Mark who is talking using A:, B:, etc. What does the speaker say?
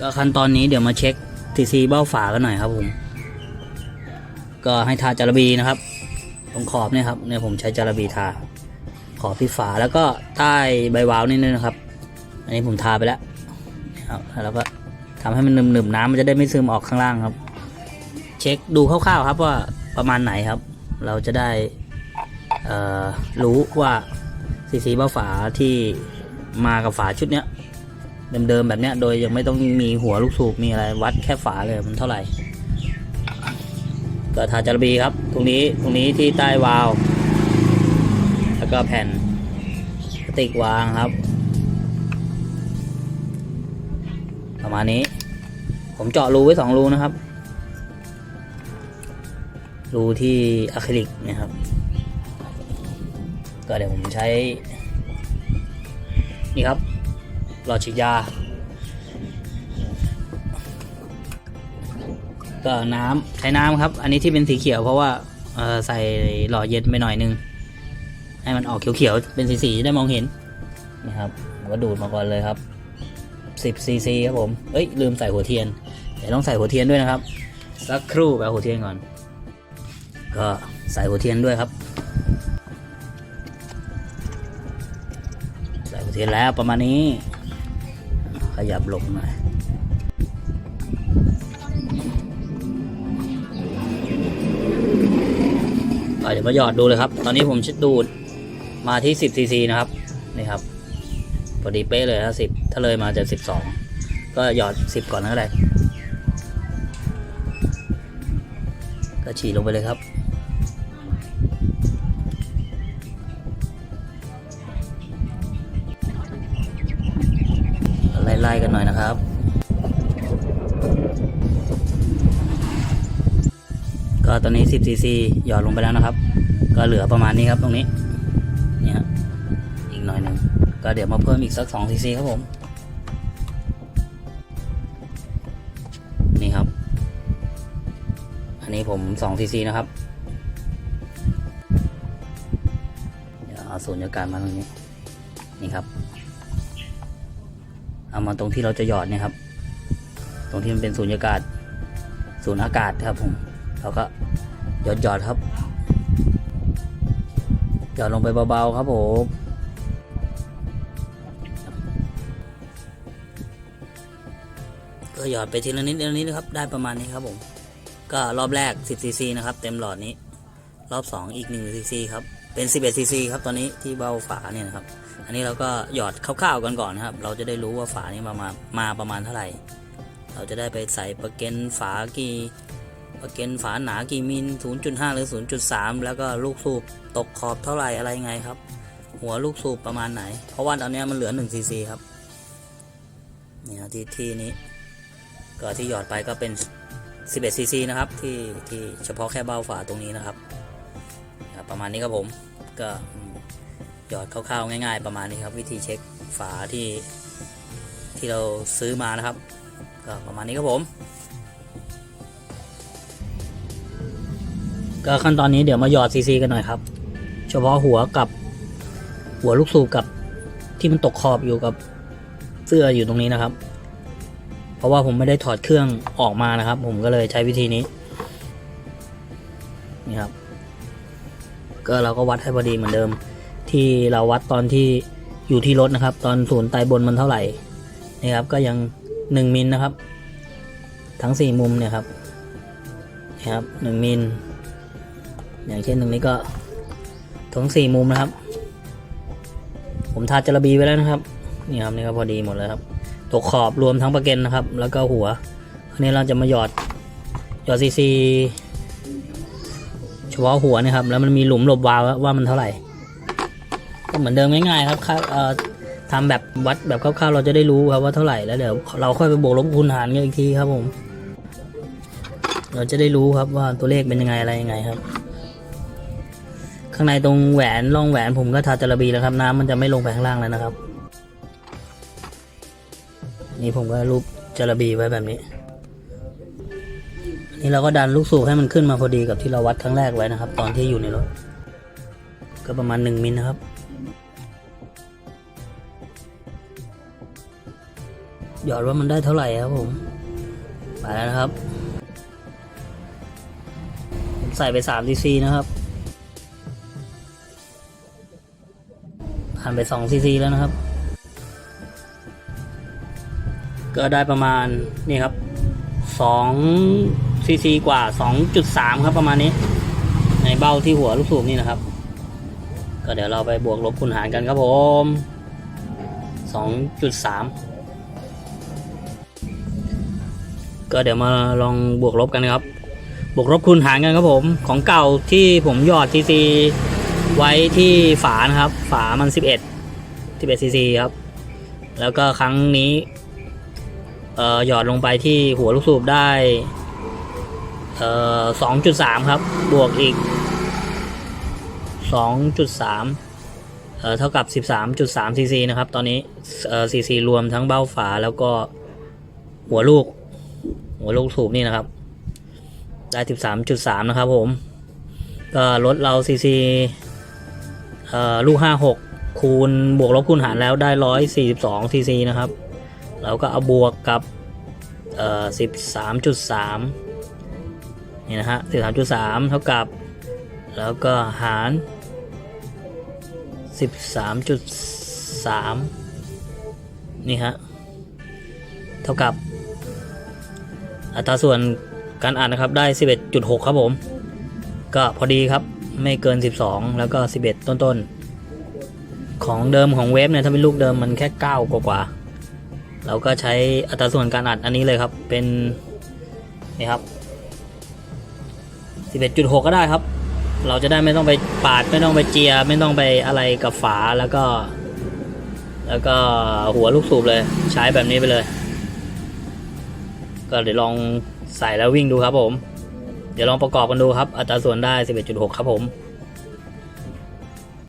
A: ก็ขั้นตอนนี้เดี๋ยวมาเช็คทีซีเบ้าฝากันหน่อยครับผม ก็ให้ทาจารบีนะครับ ตรงขอบเนี่ยครับเนี่ยผมใช้จารบีทา ขอบที่ฝาแล้วก็ใต้ใบวาล์วนี่นะครับ อันนี้ผมทาไปแล้วนะครับแล้วก็ทำให้มันหนึบๆน้ำมันจะได้ไม่ซึมออกข้างล่างครับ เช็คดูคร่าวๆครับว่าประมาณไหนครับ เราจะได้รู้ว่าซีซีเบ้าฝาที่มากับฝาชุดเนี้ย เดิมๆแบบเนี้ย โดยยังไม่ต้องมีหัวลูกสูบมีอะไร วัดแค่ฝาเลยมันเท่าไหร่ก็ทาจารบีครับ ตรงนี้ตรงนี้ที่ใต้วาล์วแล้วก็แผ่นพลาสติกวางครับ ประมาณนี้ ผมเจาะรูไว้สองรูนะครับ รูที่อะคริลิกนะครับ ก็เดี๋ยวผมใช้ นี่ครับ หลอดฉีดยา ก็น้ำใช้น้ำครับ อันนี้ที่เป็นสีเขียวเพราะว่าใส่หล่อเย็นไปหน่อยนึง ให้มันออกเขียวๆ เป็นสีๆจะได้มองเห็นนี่ครับผมก็ดูดมาก่อนเลยครับ10ซีซีครับผมเอ้ยลืมใส่หัวเทียน เดี๋ยวต้องใส่หัวเทียนด้วยนะครับ สักครู่ไปเอาหัวเทียนก่อน ก็ใส่หัวเทียนด้วยครับ ใส่หัวเทียนแล้วประมาณนี้ ขยับหลบหน่อยเดี๋ยวมาหยอดดูเลยครับ ตอนนี้ผมชิดดูดมาที่ 10ซีซีนะครับ นี่ครับ พอดีเป๊ะเลยนะสิบถ้าเลยมาจะ12 ก็หยอด 10 ก่อนก็ได้ก็ฉีดลงไปเลยครับ กันหน่อยนะครับ ก็ตอนนี้ 10ซีซีหยอดลงไปแล้วนะครับ ก็เหลือประมาณนี้ครับตรงนี้เนี่ยฮะอีกหน่อยหนึ่งก็เดี๋ยวมาเพิ่มอีกสัก2ซีซีครับผมนี่ครับ อันนี้ผม2ซีซีนะครับเดี๋ยวเอาสูญญากาศมาตรงนี้นี่ครับ เอามาตรงที่เราจะหยอดเนี่ยครับ ตรงที่มันเป็นสูญญากาศสูญอากาศครับผมเราก็หยอดหยอดครับหยอดลงไปเบาๆครับผมก็หยอดไปทีละนิดทีละนิดนะครับได้ประมาณนี้ครับผมก็รอบแรก 10ซีซีนะครับ เต็มหลอดนี้ รอบ 2 อีก1ซีซีครับ เป็น 11 ซีซีครับตอนนี้ที่เบ้าฝาเนี่ยนะครับ อันนี้เราก็หยอดคร่าวๆกันก่อนนะครับ เราจะได้รู้ว่าฝานี้มามามาประมาณเท่าไหร่ เราจะได้ไปใส่ประเก็นฝากี่ประเก็นฝาหนากี่มิล 0.5 หรือ 0.3 แล้วก็ลูกสูบตกขอบเท่าไหร่อะไรไงครับ หัวลูกสูบประมาณไหน เพราะว่าตอนนี้มันเหลือ1ซีซีครับนี่นะที่ที่นี้ก็ที่หยอดไปก็เป็น 11ซีซีนะครับที่ที่เฉพาะแค่เบ้าฝาตรงนี้นะครับ ประมาณนี้ครับผมก็หยอดคร่าวๆง่าย ๆ ประมาณนี้ครับ วิธีเช็คฝาที่ที่เราซื้อมานะครับ ก็ประมาณนี้ครับผม ก็ขั้นตอนนี้เดี๋ยวมาหยอดซีซีกันหน่อยครับ เฉพาะหัวกับหัวลูกสูบกับที่มันตกขอบอยู่กับเสื้ออยู่ตรงนี้นะครับ เพราะว่าผมไม่ได้ถอดเครื่องออกมานะครับ ผมก็เลยใช้วิธีนี้นี่ครับ ก็เราก็วัดให้พอดีเหมือนเดิม ที่เราวัดตอนที่อยู่ที่รถนะครับ ตอนศูนย์ไตบนมันเท่าไหร่นี่ครับก็ยังหนึ่งมิลนะครับ ทั้งสี่มุมเนี่ยครับนี่ครับหนึ่งมิลอย่างเช่นตรงนี้ก็ทั้งสี่มุมนะครับ ผมทาจาระบีไว้แล้วนะครับนี่ครับนี่ก็พอดีหมดเลยครับตกขอบรวมทั้งประเก็นนะครับ แล้วก็หัวอันนี้เราจะมาหยอดหยอดซีซี ฉพาะหัวนะครับ แล้วมันมีหลุมหลบวาวว่ามันเท่าไหร่ ก็เหมือนเดิมง่ายๆครับค่าเอ่อทำแบบวัดแบบคร่าวๆเราจะได้รู้ครับว่าเท่าไหร่แล้วเดี๋ยวเราค่อยไปบวกลบคูณหารกันอีกทีครับผม เราจะได้รู้ครับว่าตัวเลขเป็นยังไงอะไรยังไงครับ ข้างในตรงแหวนร่องแหวนผมก็ทาจาระบีแล้วครับ น้ำมันจะไม่ลงไปข้างล่างแล้วนะครับ นี่ผมก็รูปจาระบีไว้แบบนี้ นี่เราก็ดันลูกสูบให้มันขึ้นมาพอดีกับที่เราวัดครั้งแรกไว้นะครับ ตอนที่อยู่ในรถ ก็ประมาณหนึ่งมิลนะครับ หยอดว่ามันได้เท่าไหร่ครับผม ไปแล้วนะครับ ผมใส่ไป3 cc นะครับ ผ่านไป2 cc แล้วนะครับ ก็ได้ประมาณนี่ครับ2 cc กว่า 2.3 ครับประมาณนี้ ในเบ้าที่หัวลูกสูบนี่นะครับ ก็เดี๋ยวเราไปบวกลบคูณหารกันครับผม 2.3 ก็เดี๋ยวมาลองบวกลบกันนะครับ บวกลบคูณหารกันครับผม ของเก่าที่ผมหยอดซีซีไว้ที่ฝานะครับ ฝามัน 11 11ซีซีครับ แล้วก็ครั้งนี้เอ่อหยอดลงไปที่หัวลูกสูบได้ เอ่อ2.3ครับ บวกอีก2.3เอ่อเท่ากับ 13.3ซีซีนะครับ ตอนนี้เอ่อซีซีรวมทั้งเบ้าฝาแล้วก็หัวลูก หัวลูกสูบนี่นะครับ ได้ 13.3 นะครับผม ก็ลดเราซีซีเอ่อลูก 56 คูณบวกลบคูณหารแล้วได้ 142ซีซีนะครับ แล้วก็เอาบวกกับเอ่อ13.3 นี่นะฮะ13.3เท่ากับ แล้วก็หาร13.3นี่ฮะ เท่ากับ อัตราส่วนการอ่านนะครับได้11.6ครับผม ก็พอดีครับไม่เกิน 12 แล้วก็ 11 ต้นๆ ของเดิมของเวฟเนี่ยถ้าเป็นลูกเดิมมันแค่ 9 กว่าๆเราก็ใช้อัตราส่วนการอัดอันนี้เลยครับเป็นนี่ครับ 11.6 ก็ได้ครับ เราจะได้ไม่ต้องไปปาดไม่ต้องไปเจีย ไม่ต้องไปอะไรกับฝาแล้วก็ แล้วก็หัวลูกสูบเลย ใช้แบบนี้ไปเลย ก็เดี๋ยวลองใส่แล้ววิ่งดูครับผม เดี๋ยวลองประกอบกันดูครับ อัตราส่วนได้ 11.6 ครับผม